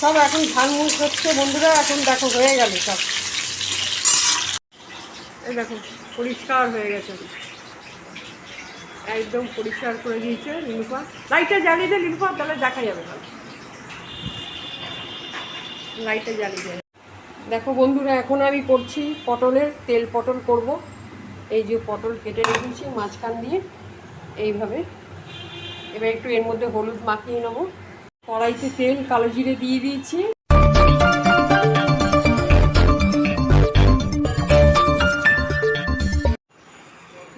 সব এখন মুখ হচ্ছে, বন্ধুরা, এখন দেখো হয়ে গেল সব। এই দেখো, পরিষ্কার হয়ে গেছে। একদম পরিষ্কার করে দিয়েছে লিলুপা লাইটটা জ্বালিয়ে দে লিলুপা তাহলে দেখা যাবে না লাইটটা জ্বালিয়ে দেয় দেখো বন্ধুরা, এখন আমি করছি পটলের তেল পটল করব। এই যে পটল কেটে রেখেছি মাঝখান দিয়ে, এইভাবে। এবার একটু এর মধ্যে হলুদ মাখিয়ে নেব। কড়াইতে তেল, কালো জিরে দিয়ে দিয়েছি।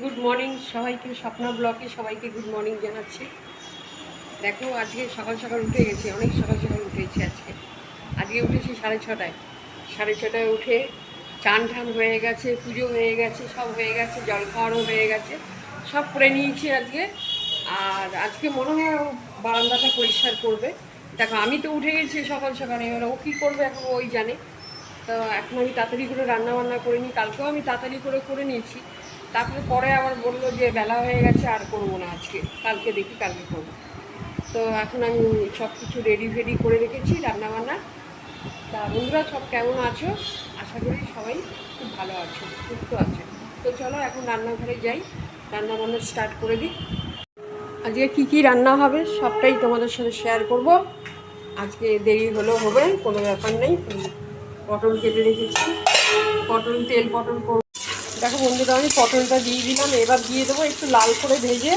গুড মর্নিং সবাইকে স্বপ্না ব্লকে সবাইকে গুড মর্নিং জানাচ্ছি। দেখো, আজকে সকাল সকাল উঠে গেছি, অনেক সকাল সকাল উঠেছি আজকে। আজকে উঠেছি সাড়ে ছটায়। সাড়ে ছটায় উঠে চান টান হয়ে গেছে, পুজো হয়ে গেছে, সব হয়ে গেছে জল খাওয়ারও হয়ে গেছে, সব করে নিয়েছি আজকে। আর আজকে মনে হয় বারান্দাটা পরিষ্কার করবে। দেখো, আমি তো উঠে গেছি সকাল সকালে, এবার ও কী করবে এখন ওই জানে। তো এখন আমি তাড়াতাড়ি করে রান্না বান্না করে নিই, কালকেও আমি তাড়াতাড়ি করে করে নিয়েছি। তারপরে পরে আবার বলল যে বেলা হয়ে গেছে, আর করব না আজকে। কালকে দেখি, কালকে করব। তো এখন আমি সব কিছু রেডি ফেডি করে রেখেছি রান্না বান্না তা বন্ধুরা, সব কেমন আছো? আশা করি সবাই খুব ভালো আছো, সুস্থ আছে। তো চলো, এখন রান্নাঘরে যাই। রান্নাবান্না স্টার্ট করে দিই। আজকে কি কি রান্না হবে সবটাই তোমাদের সাথে শেয়ার করব। আজকে দেরি হলেও হবে, কোনো ব্যাপার নেই। পটল কেটে রেখেছি। পটল, তেল পটল করব। দেখো বন্ধুরা, আমি পটলটা দিয়ে দিলাম, এবার দিয়ে দেবো একটু লাল করে ভেজে।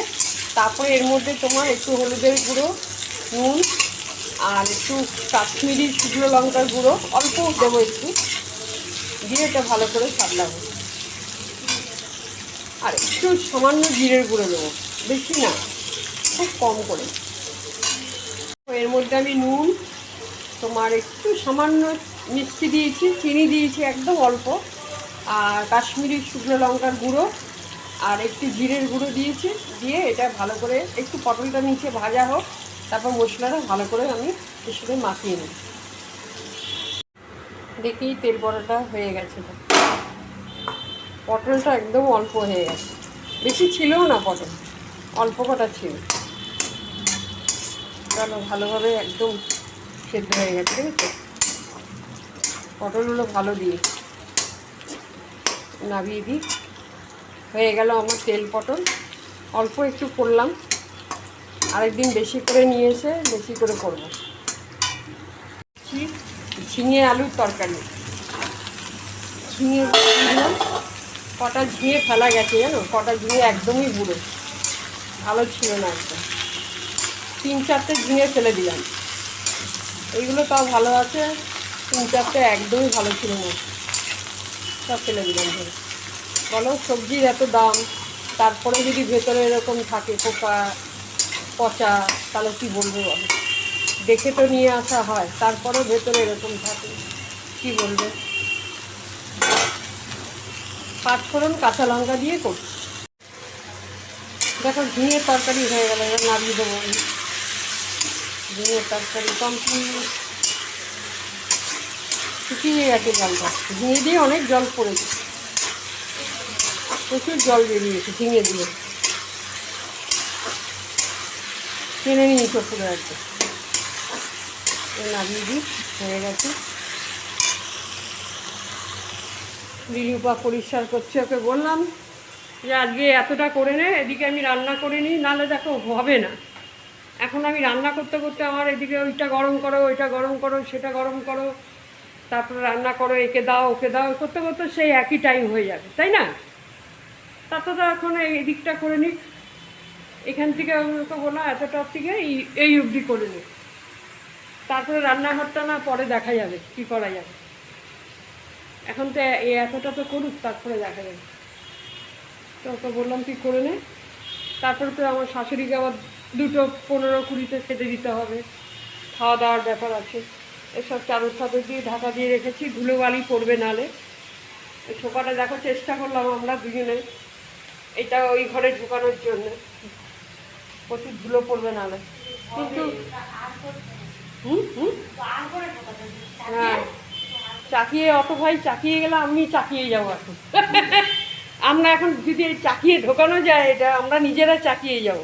তারপরে এর মধ্যে তোমার একটু হলুদের গুঁড়ো, নুন, আর একটু কাশ্মীরি শুকনো লঙ্কার গুঁড়ো, অল্প দেবো একটু। দিয়ে এটা ভালো করে সারলাবো আর একটু সামান্য জিরের গুঁড়ো দেবো, বেশি না। খুব কম করে। এর মধ্যে আমি নুন, তোমার একটু সামান্য মিষ্টি দিয়েছি, চিনি দিয়েছি একদম অল্প, আর কাশ্মীরি শুকনো লঙ্কার গুঁড়ো, আর একটু জিরের গুঁড়ো দিয়েছি, দিয়ে এটা ভালো করে একটু পটলটা নিচে ভাজা হোক, তারপর মশলাটা ভালো করে আমি সাথে মাখিয়ে নিই। দেখি তেল বড়াটা হয়ে গেছে পটলটা একদম অল্প হয়ে গেছে। বেশি ছিলও না পটল, অল্প কটা ছিল। চলো ভালোভাবে একদম সেদ্ধ হয়ে গেছে, ঠিক আছে? পটলগুলো ভালো দিয়ে নাবিয়ে দিই। হয়ে গেল আমার তেল পটল। অল্প একটু করলাম। আরেকদিন বেশি করে নিয়ে এসে বেশি করে করব। ঝিঙে আলুর তরকারি। ঝিঙে কটা ঝিঙে ফেলা গেছে জানো? কটা ঝিঙে একদমই বুড়ো। ভালো ছিল না একদম। তিন চারটে ঝিঙে ফেলে দিলাম। এইগুলো তাও ভালো আছে। তিন চারটে একদমই ভালো ছিল না। সব ফেলে দিলাম ধরে। বলো, সবজির এত দাম। তারপরে যদি ভেতরে এরকম থাকে পোকা পচা, তাহলে কী বলব বলো? দেখে তো নিয়ে আসা হয়। তারপরেও ভেতরে এরকম থাকে। কী বলবে? পাঁচফোড়ন কাঁচা লঙ্কা দিয়ে করছি। দেখো, ঝিঙের তরকারি হয়ে গেল। নামিয়ে দেবো। আমি ঝিঙের তরকারি কমপ্লিট। শুকিয়ে গেছে জলটা। ঝিঙে দিয়ে অনেক জল পড়েছে। প্রচুর জল বেরিয়েছে ঝিঙে দিয়ে। টেনে নিয়েছে পুরো একদম। নামিয়ে দিই, হয়ে গেছে। লিলুপা পরিষ্কার করছে, ওকে বললাম যে আজকে এতটা করে নে, এদিকে আমি রান্না করে নিই, নাহলে দেখো হবে না। এখন আমি রান্না করতে করতে আমার এদিকে ওইটা গরম করো, ওইটা গরম করো, সেটা গরম করো, তারপরে রান্না করো, একে দাও, ওকে দাও, করতে করতে সেই একই টাইম হয়ে যাবে, তাই না? তাতে তো এখন এই দিকটা করে নিক এখান থেকে ওকে বললাম এতটার থেকে এই এই অবধি করে নিক তারপরে রান্নাঘরটা না পরে দেখা যাবে, কি করা যাবে। এখন তো এই এতটা তো করুক, তারপরে দেখা যাবে। তো ওকে বললাম তুই করে নে? তারপরে তো আমার শাশুড়িকে আবার দুটো পনেরো কুড়িতে খেতে দিতে হবে। খাওয়া দাওয়ার ব্যাপার আছে। এসব চাদর চাদর দিয়ে ঢাকা দিয়ে রেখেছি ধুলো বালি পড়বে নালে। এই সোফাটা দেখো, চেষ্টা করলাম আমরা দুজনে। এটা ওই ঘরে ঢুকানোর জন্য। প্রচুর ধুলো পড়বে নালে। কিন্তু হুম হুম? হ্যাঁ। চাকিয়ে অত ভাই চাকিয়ে গেলে আমি চাকিয়ে যাব এখন। আমরা এখন যদি চাকিয়ে ঢোকানো যায়, এটা আমরা নিজেরা চাকিয়ে যাব।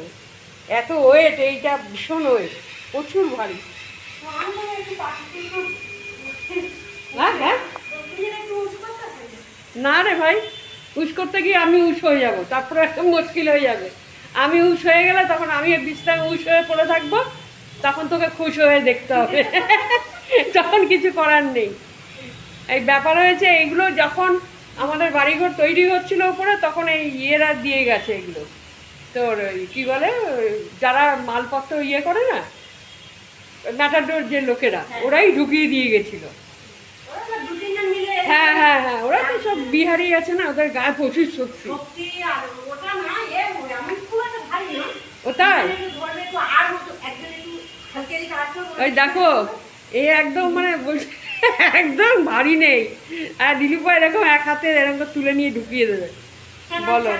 এত ওয়েট এইটা ভীষণ ওয়েট প্রচুর ভারী। না রে ভাই, উস করতে গিয়ে আমি উস হয়ে যাব, তারপরে একদম মুশকিল হয়ে যাবে। আমি উস হয়ে গেলে তখন আমি বিশ্রাম উস হয়ে পড়ে থাকব, তখন তোকে খুশ হয়ে দেখতে হবে। তখন কিছু করার নেই। এই ব্যাপার হয়েছে এগুলো যখন আমাদের বাড়িঘর তৈরি হচ্ছিল ওপরে, তখন এই ইয়েরা দিয়ে গেছে এগুলো। তোর কী বলে যারা মালপত্র ইয়ে করে না ম্যাটাডোর যে লোকেরা ওরাই ঢুকিয়ে দিয়ে গেছিল। হ্যাঁ হ্যাঁ হ্যাঁ ওরা তো সব বিহারি আছে না ওদের গায়ে প্রচুর শক্তি। ও তাই? ওই দেখো এ একদম মানে বলছে, একদম ভারী নেই। আর দিলীপা এরকম এক হাতে এরকম তুলে নিয়ে ঢুকিয়ে দেবে। বলো।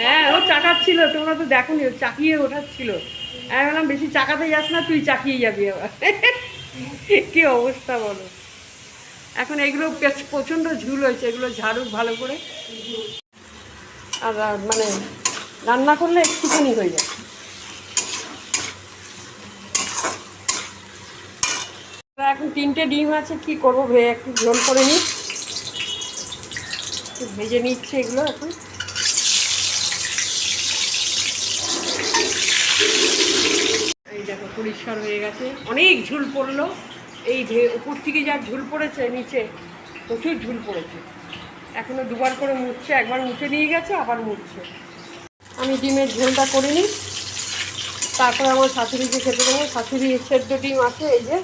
হ্যাঁ ও চাকাচ্ছিল, তোমরা তো দেখোনি, ও চাকিয়ে ওঠাচ্ছিল। আমি বললাম, বেশি চাকাতে যাস না, তুই চাকিয়ে যাবি আবার। কি অবস্থা বলো। এখন এগুলো প্রচণ্ড ঝুল হয়েছে, এগুলো ঝাড়ুক ভালো করে। আর মানে রান্না করলে একটুখানি হয়ে যায়। এখন তিনটে ডিম আছে, কি করব একটু ঝোল করে নিই। ভেজে নিচ্ছে এগুলো এখন এই দেখো পরিষ্কার হয়ে গেছে। অনেক ঝুল পড়ল। এই ধে উপর থেকে যা ঝুল পড়েছে, নিচে প্রচুর ঝুল পড়েছে। এখনও দুবার করে মুছছে, একবার মুছে নিয়ে গেছে, আবার মুছছে। আমি ডিমের ঝোলটা করে নিই। তারপরে আমার শাশুড়িকে খেতে দেবো, শাশুড়ি সেদ্ধ ডিম আছে, এই যে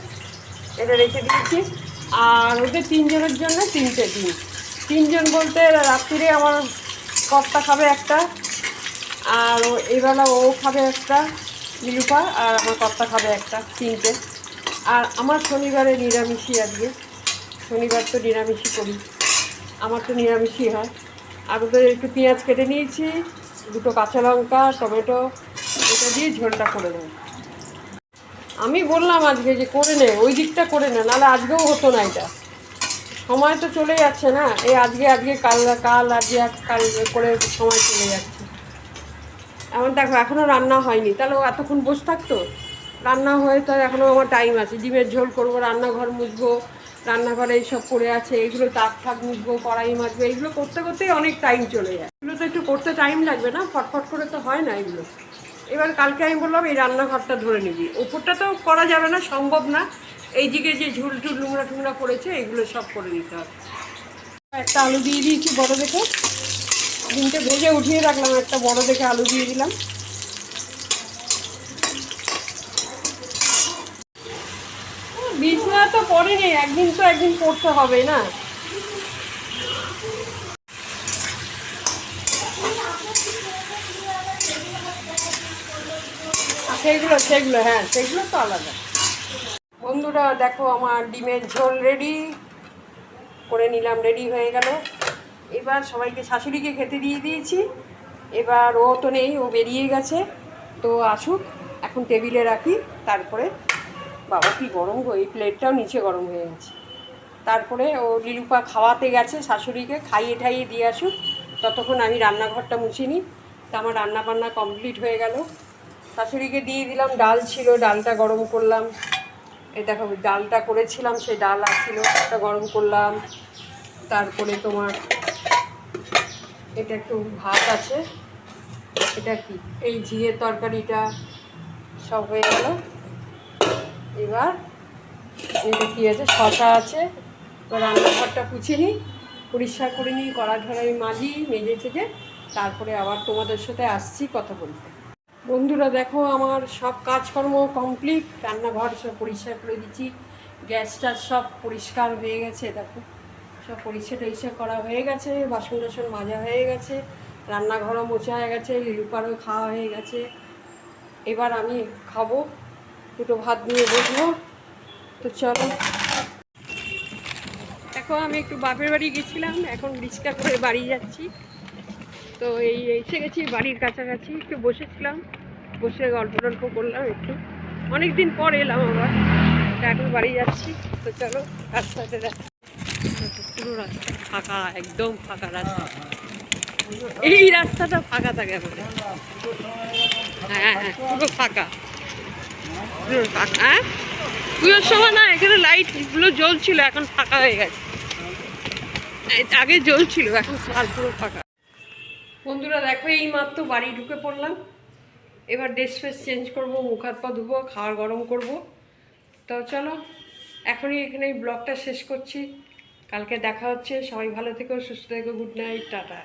এটা রেখে দিয়েছি। আর ওদের তিনজনের জন্য তিনটে ডিম। তিনজন বলতে রাত্রিরে আমার কর্তা খাবে একটা, আর এবেলা ও খাবে একটা। নিরুপা আর আমার কর্তা খাবে একটা, তিনটে। আর আমার শনিবারে নিরামিষই আজকে। শনিবার তো নিরামিষই করি। আমার তো নিরামিষই হয়। আর ওদের একটু পেঁয়াজ কেটে নিয়েছি, দুটো কাঁচা লঙ্কা, টমেটো, এটা দিয়ে ঝোলটা করে দেবো। আমি বললাম আজকে যে করে নে, ওই দিকটা করে নে, নাহলে আজকেও হতো না এটা। সময় তো চলে যাচ্ছে না। এই আজকে আজকে, কাল কাল, আজকে আজ কাল করে সময় চলে যাচ্ছে। এমন দেখো এখনও রান্না হয়নি। তাহলে ও এতক্ষণ বসে থাকতো? রান্না হয়ে তো এখনও আমার টাইম আছে। ডিমের ঝোল করব, রান্নাঘর মুছবো, রান্নাঘরে এইসব পড়ে আছে। এগুলো তাক ঠাক মুছবো, কড়াই মাজবো এগুলো করতে করতেই অনেক টাইম চলে যায়। এগুলো তো একটু করতে টাইম লাগবে না, ফটফট করে তো হয় না এগুলো। এবার কালকে আমি বললাম, এই রান্নাঘরটা ধরে নিবি। ওপরটা তো করা যাবে না, সম্ভব না। এই দিকে যে ঝুল টুল লুমড়া টুমড়া পড়েছে, এগুলো সব করে নিতে হবে। একটা আলু দিয়ে দিয়েছি বড় দেখে। ডিমটা ভেজে উঠিয়ে রাখলাম, একটা বড় দেখে আলু দিয়ে দিলাম। বিছনা তো পড়েনি, একদিন তো একদিন পড়তে হবে না। সেগুলো সেগুলো হ্যাঁ সেগুলো তো আলাদা। বন্ধুরা, দেখো আমার ডিমের ঝোল রেডি করে নিলাম রেডি হয়ে গেল। এবার সবাইকে শাশুড়িকে খেতে দিয়ে দিয়েছি। এবার ও তো নেই, ও বেরিয়ে গেছে। তো আসুক, এখন টেবিলে রাখি, তারপরে বাবা কি গরম গো, এই প্লেটটাও নিচে গরম হয়ে গেছে। তারপরে ও লিলুপা খাওয়াতে গেছে শাশুড়িকে, খাইয়ে ঠাইয়ে দিয়ে আসুক। ততক্ষণ আমি রান্নাঘরটা মুছে নিই। তা আমার রান্না বান্না কমপ্লিট হয়ে গেল। শাশুড়িকে দিয়ে দিলাম, ডাল ছিল, ডালটা গরম করলাম। এই দেখো ডালটা করেছিলাম সেই ডাল আসছিল ওটা গরম করলাম। তারপরে তোমার এটা একটু ভাত আছে। এটা কি? এই ঝিঙের তরকারিটা সব হয়ে গেল। এবার এটা কী আছে? শশা আছে। তো রান্নাঘরটা পুছে নিই। পরিষ্কার করে নিই। কড়া ঝড়াই মাজি, মেজে টেজে। তারপরে আবার তোমাদের সাথে আসছি কথা বলতে। বন্ধুরা, দেখো আমার সব কাজকর্ম কমপ্লিট রান্নাঘর সব পরিষ্কার করে দিচ্ছি। গ্যাস টাস সব পরিষ্কার হয়ে গেছে, দেখো। সব পরিষ্কার টরিষ্কার করা হয়ে গেছে বাসন টাসন মাজা হয়ে গেছে, রান্নাঘরও মোছা হয়ে গেছে, লিলুপারও খাওয়া হয়ে গেছে। এবার আমি খাব, দুটো ভাত নিয়ে বসবো। তো চলো। দেখো, আমি একটু বাপের বাড়ি গেছিলাম, এখন রিক্সা করে বাড়ি যাচ্ছি। তো এই, এসে গেছি বাড়ির কাছাকাছি, একটু বসেছিলাম, বসে গল্প টল্প করলাম একটু। অনেক দিন পর এলাম আবার, এখন বাড়ি যাচ্ছি। তো চলো, রাস্তাতে দেখ রাস্তা ফাঁকা, একদম ফাঁকা রাস্তা। এই রাস্তাটা ফাঁকা থাকে এখন হ্যাঁ হ্যাঁ পুরো ফাঁকা। হ্যাঁ? পুজোর সময় না, এখানে লাইটগুলো জ্বলছিল, এখন ফাঁকা হয়ে গেছে। আগে জ্বলছিল, এখন আর পুরো ফাঁকা। বন্ধুরা, দেখো এই মাত্র বাড়ি ঢুকে পড়লাম। এবার ড্রেস ফ্রেস চেঞ্জ করব, মুখ হাত পা ধুবো, খাওয়ার গরম করব। তো চলো, এখনই এখানে এই ব্লগটা শেষ করছি। কালকে দেখা হচ্ছে। সবাই ভালো থেকো সুস্থ থেকো গুড নাইট টাটা।